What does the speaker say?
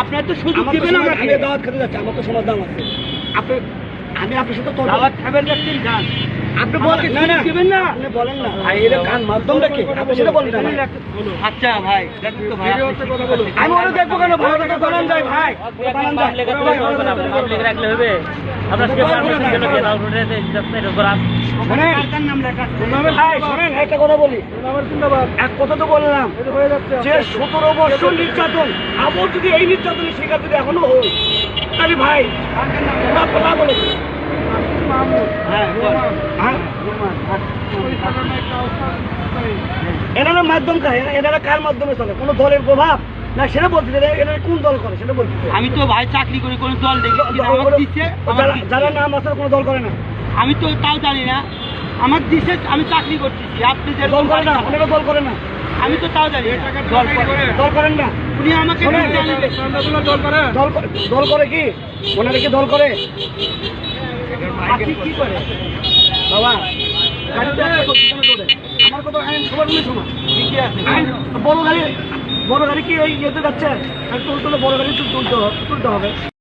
আপনার তো সুযোগ দিবেন দাওয়াত খেতে যাচ্ছি আমার তো সমাজ দাম আছে। আপনি আমি আপনার সাথে দাওয়াত খাবেন যাচ্ছেন গান আপনি বলেন। না না। দিবেন না? আপনি বলেন না। ভাই এটা কান মাধ্যমটা কি? আপনি সেটা বলেন না আচ্ছা ভাই দেখুন তো ভাই আমি ওরা দেখব কেন ওটা তো বানান যায় ভাই। বানান যায় পাবলিক রাখলে হবে? আমরা সে পারমিশন কেন দিয়ে দাও রোডে যাচ্ছে উপর শোনেন কার নাম লেখা আছে? ভাই শোনেন একটা কথা বলি। এক কথা তো বললাম যে সতেরো বছর নির্যাতন আবার যদি এই নির্যাতনের শিকার যদি এখনও হই তাহলে ভাই ওরা না বলেছে হ্যাঁ হ্যাঁ এনারা মাধ্যম কার? এনারা কার মাধ্যমে চলে? কোনো দলের প্রভাব? না সেটা বলতে চাই, এনারা কোন দল করে? সেটা বলতে চাই। আমি তো ভাই চাকরি করি কোন দল দেখি যারা- নাম আছে কোনো দল করে না। আমি তো তাও জানি না। আমার দিছে আমি চাকরি করতেছি। আপনি যে দল করে না ওনারা দল করে না। আমি তো তাও জানি দল করে দল করেন না। উনি আমাকে। দল করে। দল করে কি? ওনারা কি দল করে? আপনি কি করে বাবা কথা সবার আছে। বড় গাড়ি বড় গাড়ি কি এই যেতে যাচ্ছে? আর তুলতে বড় গাড়ি তুলতে হবে তুলতে হবে।